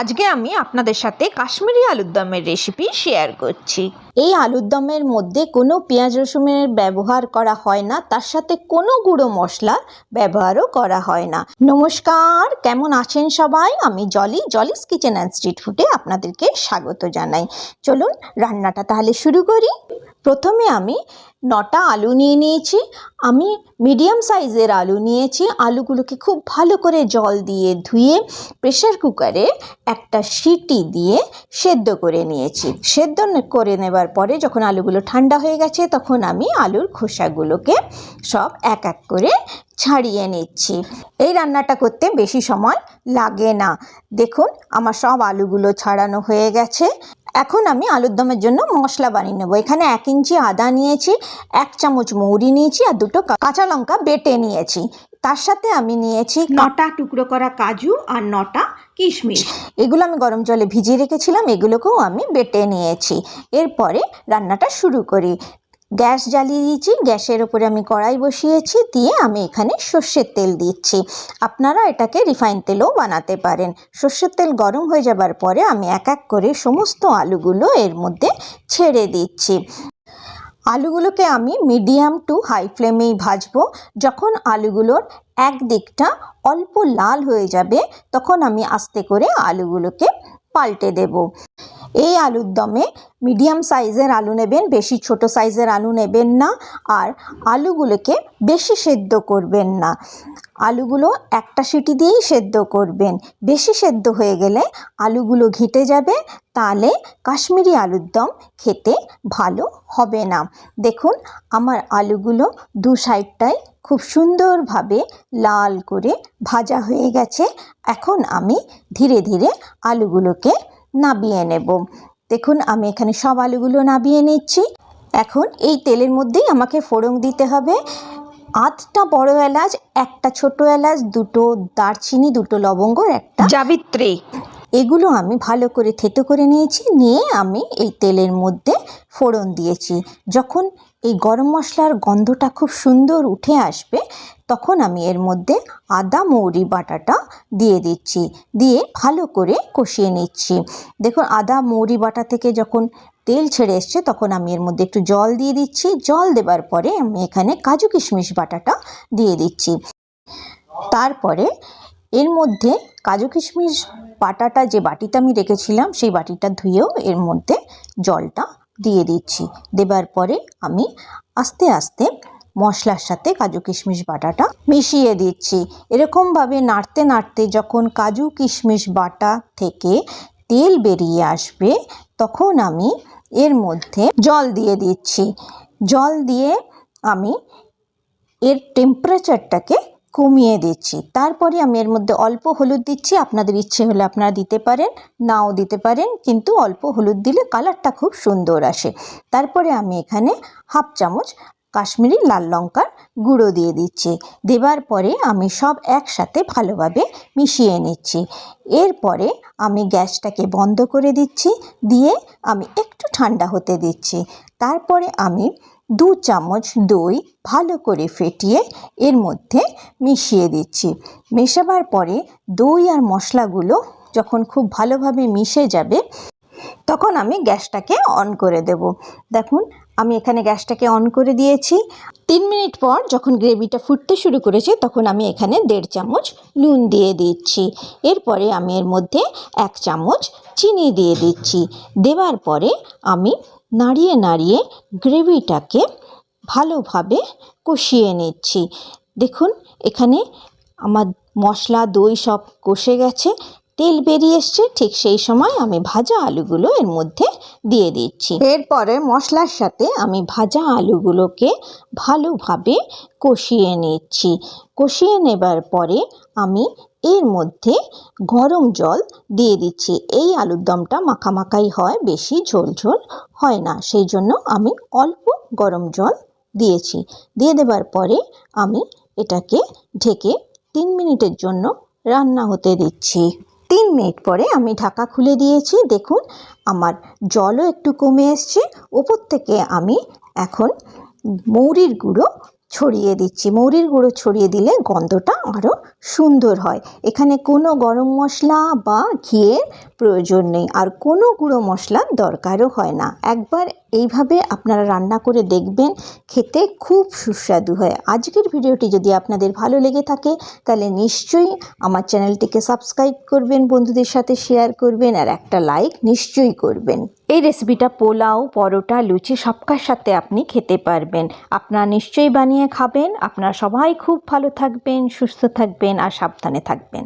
আজকে আমি আপনাদের সাথে কাশ্মীরি আলুর দমের রেসিপি শেয়ার করছি। এই আলুর দমের মধ্যে কোনো পেঁয়াজ রসুনের ব্যবহার করা হয় না, তার সাথে কোনো গুঁড়ো মশলার ব্যবহারও করা হয় না। নমস্কার, কেমন আছেন সবাই? আমি Jolly, Jolly's kitchen and street ফুডে আপনাদেরকে স্বাগত জানাই। চলুন রান্নাটা তাহলে শুরু করি। প্রথমে আমি নটা আলু নিয়ে নিয়েছি, আমি মিডিয়াম সাইজের আলু নিয়েছি। আলুগুলোকে খুব ভালো করে জল দিয়ে ধুয়ে প্রেশার কুকারে একটা সিটি দিয়ে সেদ্ধ করে নিয়েছি। সেদ্ধ করে নেবার পরে যখন আলুগুলো ঠান্ডা হয়ে গেছে, তখন আমি আলুর খোসাগুলোকে সব এক এক করে ছাড়িয়ে নিচ্ছি। এই রান্নাটা করতে বেশি সময় লাগে না। দেখুন, আমার সব আলুগুলো ছাড়ানো হয়ে গেছে। এখন আমি আলুর দমের জন্য মশলা বানিয়ে নেব। এখানে এক ইঞ্চি আদা নিয়েছি এক চামচ মৌরি নিয়েছি আর দুটো কাঁচা লঙ্কা বেটে নিয়েছি। তার সাথে আমি নিয়েছি নটা টুকরো করা কাজু আর নটা কিশমিশ। এগুলো আমি গরম জলে ভিজিয়ে রেখেছিলাম এগুলোকেও আমি বেটে নিয়েছি। এরপরে রান্নাটা শুরু করি। গ্যাস জ্বালিয়ে দিয়েছি, গ্যাসের ওপরে আমি কড়াই বসিয়েছি, দিয়ে আমি এখানে সর্ষের তেল দিচ্ছি। আপনারা এটাকে রিফাইন তেলও বানাতে পারেন। সর্ষের তেল গরম হয়ে যাবার পরে আমি এক এক করে সমস্ত আলুগুলো এর মধ্যে ছেড়ে দিচ্ছি। আলুগুলোকে আমি মিডিয়াম টু হাই ফ্লেমেই ভাজবো। যখন আলুগুলোর এক দিকটা অল্প লাল হয়ে যাবে, তখন আমি আস্তে করে আলুগুলোকে পাল্টে দেব। এই আলুর দমে মিডিয়াম সাইজের আলু নেবেন, বেশি ছোট সাইজের আলু নেবেন না আর আলুগুলোকে বেশি সেদ্ধ করবেন না। আলুগুলো একটা সিটি দিয়েই সেদ্ধ করবেন। বেশি সেদ্ধ হয়ে গেলে আলুগুলো ঘেটে যাবে, তাহলে কাশ্মীরি আলুর দম খেতে ভালো হবে না। দেখুন, আমার আলুগুলো দু সাইডটায় খুব সুন্দরভাবে লাল করে ভাজা হয়ে গেছে। এখন আমি ধীরে ধীরে আলুগুলোকে নাবিয়ে নেব। দেখুন, আমি এখানে সব আলুগুলো নাবিয়ে নিচ্ছি। এখন এই তেলের মধ্যেই আমাকে ফোড়ন দিতে হবে। আটটা বড় এলাচ, একটা ছোট এলাচ, দুটো দারচিনি, দুটো লবঙ্গ একটা যাবিত্রী এগুলো আমি ভালো করে থেতো করে নিয়েছি, নিয়ে আমি এই তেলের মধ্যে ফোড়ন দিয়েছি। যখন এই গরম মশলার গন্ধটা খুব সুন্দর উঠে আসবে, তখন আমি এর মধ্যে আদা, মৌরি বাটাটা দিয়ে দিচ্ছি, দিয়ে ভালো করে কষিয়ে নিচ্ছি। দেখুন, আদা, মৌরি বাটা থেকে যখন তেল ছেড়ে এসছে, তখন আমি এর মধ্যে একটু জল দিয়ে দিচ্ছি। জল দেবার পরে আমি এখানে কাজু কিশমিশ বাটাটা দিয়ে দিচ্ছি। তারপরে এর মধ্যে কাজু কিশমিশ বাটাটা যে বাটিতে আমি রেখেছিলাম, সেই বাটিটা ধুয়েও এর মধ্যে জলটা দিয়ে দিচ্ছি। দেবার পরে আমি আস্তে আস্তে মশলার সাথে কাজু কিশমিশ বাটাটা মিশিয়ে দিচ্ছি। এরকমভাবে নাড়তে নাড়তে যখন কাজু কিশমিশ বাটা থেকে তেল বেরিয়ে আসবে, তখন আমি এর মধ্যে জল দিয়ে দিচ্ছি। জল দিয়ে আমি এর টেম্পারেচারটাকে কমিয়ে দিচ্ছি। তারপরে আমি এর মধ্যে অল্প হলুদ দিচ্ছি। আপনাদের ইচ্ছে হলে আপনারা দিতে পারেন, নাও দিতে পারেন, কিন্তু অল্প হলুদ দিলে কালারটা খুব সুন্দর আসে। তারপরে আমি এখানে হাফ চামচ কাশ্মীরি লাল লঙ্কার গুঁড়ো দিয়ে দিচ্ছি। দেবার পরে আমি সব একসাথে ভালোভাবে মিশিয়ে নিচ্ছি। এরপরে আমি গ্যাসটাকে বন্ধ করে দিচ্ছি। দিয়ে আমি একটু ঠান্ডা হতে দিচ্ছি। তারপরে আমি দু চামচ দই ভালো করে ফেটিয়ে এর মধ্যে মিশিয়ে দিচ্ছি। মেশাবার পরে দই আর মশলাগুলো যখন খুব ভালোভাবে মিশে যাবে, তখন আমি গ্যাসটাকে অন করে দেব। দেখুন, আমি এখানে গ্যাসটাকে অন করে দিয়েছি। তিন মিনিট পর যখন গ্রেভিটা ফুটতে শুরু করেছে, তখন আমি এখানে দেড় চামচ নুন দিয়ে দিচ্ছি। এরপরে আমি এর মধ্যে এক চামচ চিনি দিয়ে দিচ্ছি। দেওয়ার পরে আমি নাড়িয়ে নাড়িয়ে গ্রেভিটাকে ভালোভাবে কষিয়ে নিচ্ছি। দেখুন এখানে আমার মশলা দই সব কষে গেছে। তেল বেরিয়ে এসছে, ঠিক সেই সময় আমি ভাজা আলুগুলো এর মধ্যে দিয়ে দিচ্ছি। এরপরে মশলার সাথে আমি ভাজা আলুগুলোকে ভালোভাবে কষিয়ে নিচ্ছি। কষিয়ে নেবার পরে আমি এর মধ্যে গরম জল দিয়ে দিচ্ছি। এই আলুর দমটা মাখামাখাই হয়, বেশি ঝোল ঝোল হয় না। সেই জন্য আমি অল্প গরম জল দিয়েছি। দিয়ে দেবার পরে আমি এটাকে ঢেকে তিন মিনিটের জন্য রান্না হতে দিচ্ছি। তিন মিনিট পরে আমি ঢাকা খুলে দিয়েছি। দেখুন, আমার জলও একটু কমে এসছে। ওপর থেকে আমি এখন মৌরির গুঁড়ো ছড়িয়ে দিচ্ছি। মৌরির গুঁড়ো ছড়িয়ে দিলে গন্ধটা আরও সুন্দর হয়। এখানে কোনো গরম মশলা বা ঘিয়ের প্রয়োজন নেই। আর কোনো গুঁড়ো মশলার দরকারও হয় না। একবার এইভাবে আপনারা রান্না করে দেখবেন, খেতে খুব সুস্বাদু হয়। আজকের ভিডিওটি যদি আপনাদের ভালো লেগে থাকে, তাহলে নিশ্চয়ই আমার চ্যানেলটিকে সাবস্ক্রাইব করবেন, বন্ধুদের সাথে শেয়ার করবেন আর একটা লাইক নিশ্চয়ই করবেন। এই রেসিপিটা পোলাও, পরোটা, লুচি সবকার সাথে আপনি খেতে পারবেন। আপনারা নিশ্চয়ই বানিয়ে খাবেন। আপনারা সবাই খুব ভালো থাকবেন, সুস্থ থাকবেন আর সাবধানে থাকবেন।